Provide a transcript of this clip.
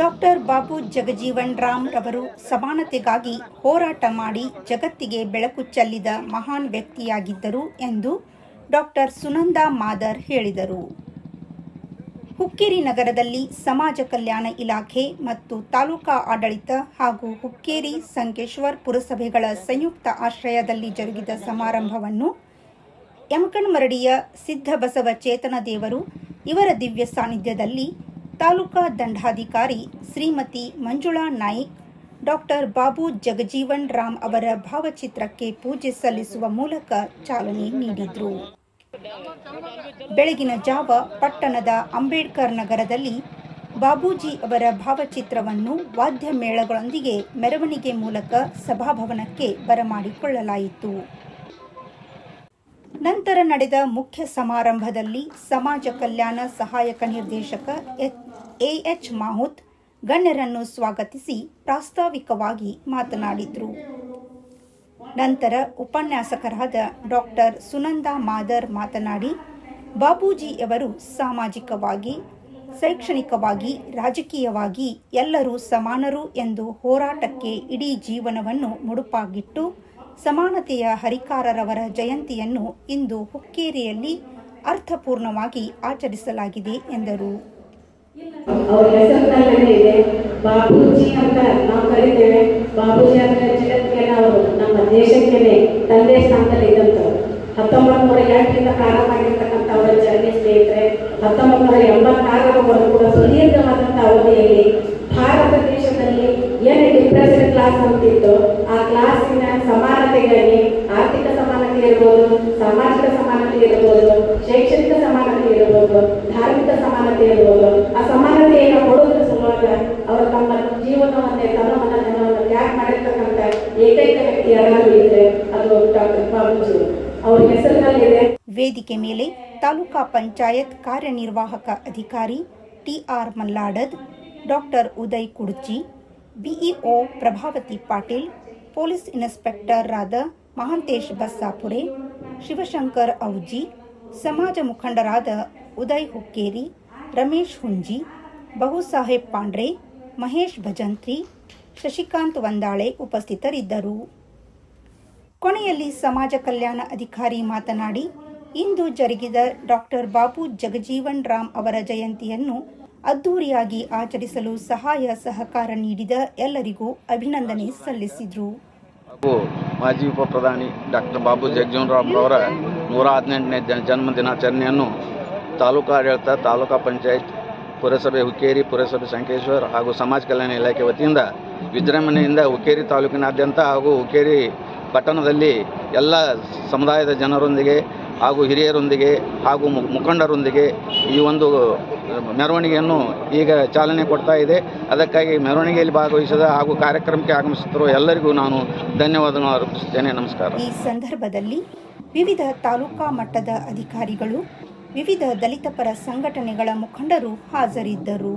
Doctor Babu Jagjivan Ram ರವರು ಸಮಾನತೆಗಾಗಿ ಹೋರಾಟ ಮಾಡಿ ಜಗತ್ತಿಗೆ ಬೆಳಕು ಚೆಲ್ಲಿದ ಮಹಾನ್ ವ್ಯಕ್ತಿಯಾಗಿದ್ದರು ಎಂದು ಡಾಕ್ಟರ್ ಸುನಂದಾ ಮಾದರ್ ಹೇಳಿದರು. ಹುಕ್ಕೇರಿ ನಗರದಲ್ಲಿ ಸಮಾಜ ಕಲ್ಯಾಣ ಇಲಾಖೆ ಮತ್ತು ತಾಲೂಕಾ ಆಡಳಿತ ಹಾಗೂ ಹುಕ್ಕೇರಿ ಸಂಕೇಶ್ವರ್ ಪುರಸಭೆಗಳ ಸಂಯುಕ್ತ ಆಶ್ರಯದಲ್ಲಿ ಜರುಗಿದ ಸಮಾರಂಭವನ್ನು ಯಮಕಣ್ಮರಡಿಯ ಸಿದ್ಧ ಬಸವ ಚೇತನ ದೇವರು ಇವರ ದಿವ್ಯ ಸಾನ್ನಿಧ್ಯದಲ್ಲಿ ತಾಲೂಕಾ ದಂಡಾಧಿಕಾರಿ ಶ್ರೀಮತಿ ಮಂಜುಳಾ ನಾಯ್ಕ್, ಡಾಕ್ಟರ್ ಬಾಬು ಜಗಜೀವನ್ ರಾಮ್ ಅವರ ಭಾವಚಿತ್ರಕ್ಕೆ ಪೂಜೆ ಸಲ್ಲಿಸುವ ಮೂಲಕ ಚಾಲನೆ ನೀಡಿದರು. ಬೆಳಗಿನ ಜಾವ ಪಟ್ಟಣದ ಅಂಬೇಡ್ಕರ್ ನಗರದಲ್ಲಿ ಬಾಬೂಜಿ ಅವರ ಭಾವಚಿತ್ರವನ್ನು ವಾದ್ಯ ಮೇಳಗಳೊಂದಿಗೆ ಮೆರವಣಿಗೆ ಮೂಲಕ ಸಭಾಭವನಕ್ಕೆ ಬರಮಾಡಿಕೊಳ್ಳಲಾಯಿತು. ನಂತರ ನಡೆದ ಮುಖ್ಯ ಸಮಾರಂಭದಲ್ಲಿ ಸಮಾಜ ಕಲ್ಯಾಣ ಸಹಾಯಕ ನಿರ್ದೇಶಕ ಎಎಚ್ ಮಾಹುತ್ ಗಣ್ಯರನ್ನು ಸ್ವಾಗತಿಸಿ ಪ್ರಾಸ್ತಾವಿಕವಾಗಿ ಮಾತನಾಡಿದರು. ನಂತರ ಉಪನ್ಯಾಸಕರಾದ ಡಾಕ್ಟರ್ ಸುನಂದಾ ಮಾದರ್ ಮಾತನಾಡಿ ಬಾಬೂಜಿಯವರು ಸಾಮಾಜಿಕವಾಗಿ, ಶೈಕ್ಷಣಿಕವಾಗಿ, ರಾಜಕೀಯವಾಗಿ ಎಲ್ಲರೂ ಸಮಾನರು ಎಂದು ಹೋರಾಟಕ್ಕೆ ಇಡೀ ಜೀವನವನ್ನು ಮುಡುಪಾಗಿಟ್ಟು, ಸಮಾನತೆಯ ಹರಿಕಾರರವರ ಜಯಂತಿಯನ್ನು ಇಂದು ಹುಕ್ಕೇರಿಯಲ್ಲಿ ಅರ್ಥಪೂರ್ಣವಾಗಿ ಆಚರಿಸಲಾಗಿದೆ ಎಂದರು. ಅವ್ರ ಹೆಸರಿನಲ್ಲೇ ಇದೆ. ಬಾಬೂಜಿ ಅಂತ ನಾವು ಕರಿತೇವೆ. ಬಾಬೂಜಿ ಅಂದ್ರೆ ಜಗತ್ತಿಗೆಲ್ಲ ಅವರು. ನಮ್ಮ ದೇಶಕ್ಕೆ ತಂದೆ ಸ್ಥಾನದಲ್ಲಿ ಇದ್ದಂಥವ್ರು. ಹತ್ತೊಂಬತ್ತು ನೂರ ಎಂಟರಿಂದ ಪ್ರಾರಂಭ ಆಗಿರ್ತಕ್ಕಂಥ ಅವರ ಜರ್ನಿ ಸ್ನೇಹಿತರೆ ಹತ್ತೊಂಬತ್ತು ನೂರ ಎಂಬತ್ತಾರರವರೆಗೂ ಕೂಡ ಸುದೀರ್ಘವಾದಂಥ ಅವಧಿಯಲ್ಲಿ ಭಾರತ ದೇಶದಲ್ಲಿ ಏನು ಡಿಪ್ರೆಸ್ಡ್ ಕ್ಲಾಸ್ ಅಂತಿತ್ತು, ಆ ಕ್ಲಾಸಿನ ಸಮಾನತೆಗಾಗಿ ಆರ್ಥಿಕ ಸಮಾನತೆ ಇರ್ಬೋದು, ಸಾಮಾಜಿಕ ಸಮಾನತೆ ಇರ್ಬೋದು, ಶೈಕ್ಷಣಿಕ ಸಮಾನತೆ ಇರ್ಬೋದು, ಧಾರ್ಮಿಕ ಸಮಾನತೆ ಇರ್ಬೋದು ವೇದಿಕೆ ಮೇಲೆ ತಾಲೂಕಾ ಪಂಚಾಯತ್ ಕಾರ್ಯನಿರ್ವಾಹಕ ಅಧಿಕಾರಿ TR Malladad, doctor Uday Kudchi BEO Prabhavati Patil, police ಇನ್ಸ್ಪೆಕ್ಟರ್ರಾದ Mahantesh Bassapure, Shivashankar Auji, ಸಮಾಜ ಮುಖಂಡರಾದ ಉದಯ್ ಹುಕ್ಕೇರಿ, ರಮೇಶ್ ಹುಂಜಿ ಬಹುಸಾಹೇಬ್ ಪಾಂಡ್ರೆ, ಮಹೇಶ್ ಭಜಂತ್ರಿ, ಶಶಿಕಾಂತ್ ವಂದಾಳೆ ಉಪಸ್ಥಿತರಿದ್ದರು. ಕೊನೆಯಲ್ಲಿ ಸಮಾಜ ಕಲ್ಯಾಣ ಅಧಿಕಾರಿ ಮಾತನಾಡಿ ಇಂದು ಜರುಗಿದ ಡಾಕ್ಟರ್ ಬಾಬು ಜಗಜೀವನ್ ರಾಮ್ ಅವರ ಜಯಂತಿಯನ್ನು ಅದ್ದೂರಿಯಾಗಿ ಆಚರಿಸಲು ಸಹಾಯ ಸಹಕಾರ ನೀಡಿದ ಎಲ್ಲರಿಗೂ ಅಭಿನಂದನೆ ಸಲ್ಲಿಸಿದರು. ಮಾಜಿ ಉಪ ಪ್ರಧಾನಿ ಡಾಕ್ಟರ್ ಬಾಬು ಜಗಜೀವನ್ ರಾಮ್ ಅವರ ನೂರ ಹದಿನೆಂಟನೇ ಜನ ಜನ್ಮ ದಿನಾಚರಣೆಯನ್ನು ತಾಲೂಕು ಆಡಳಿತ, ತಾಲೂಕಾ ಪಂಚಾಯತ್, ಪುರಸಭೆ ಹುಕ್ಕೇರಿ, ಪುರಸಭೆ ಸಂಕೇಶ್ವರ್ ಹಾಗೂ ಸಮಾಜ ಕಲ್ಯಾಣ ಇಲಾಖೆ ವತಿಯಿಂದ ವಿಜೃಂಭಣೆಯಿಂದ ಹುಕ್ಕೇರಿ ತಾಲೂಕಿನಾದ್ಯಂತ ಹಾಗೂ ಹುಕ್ಕೇರಿ ಪಟ್ಟಣದಲ್ಲಿ ಎಲ್ಲ ಸಮುದಾಯದ ಜನರೊಂದಿಗೆ ಹಾಗೂ ಹಿರಿಯರೊಂದಿಗೆ ಹಾಗೂ ಮುಖಂಡರೊಂದಿಗೆ ಈ ಒಂದು ಮೆರವಣಿಗೆಯನ್ನು ಈಗ ಚಾಲನೆ ಕೊಡ್ತಾ ಇದೆ. ಅದಕ್ಕಾಗಿ ಮೆರವಣಿಗೆಯಲ್ಲಿ ಭಾಗವಹಿಸಿದ ಹಾಗೂ ಕಾರ್ಯಕ್ರಮಕ್ಕೆ ಆಗಮಿಸುತ್ತಿರುವ ಎಲ್ಲರಿಗೂ ನಾನು ಧನ್ಯವಾದಗಳನ್ನು ಅರ್ಪಿಸುತ್ತೇನೆ. ನಮಸ್ಕಾರ. ಈ ಸಂದರ್ಭದಲ್ಲಿ ವಿವಿಧ ತಾಲೂಕಾ ಮಟ್ಟದ ಅಧಿಕಾರಿಗಳು, ವಿವಿಧ ದಲಿತ ಪರ ಸಂಘಟನೆಗಳ ಮುಖಂಡರು ಹಾಜರಿದ್ದರು.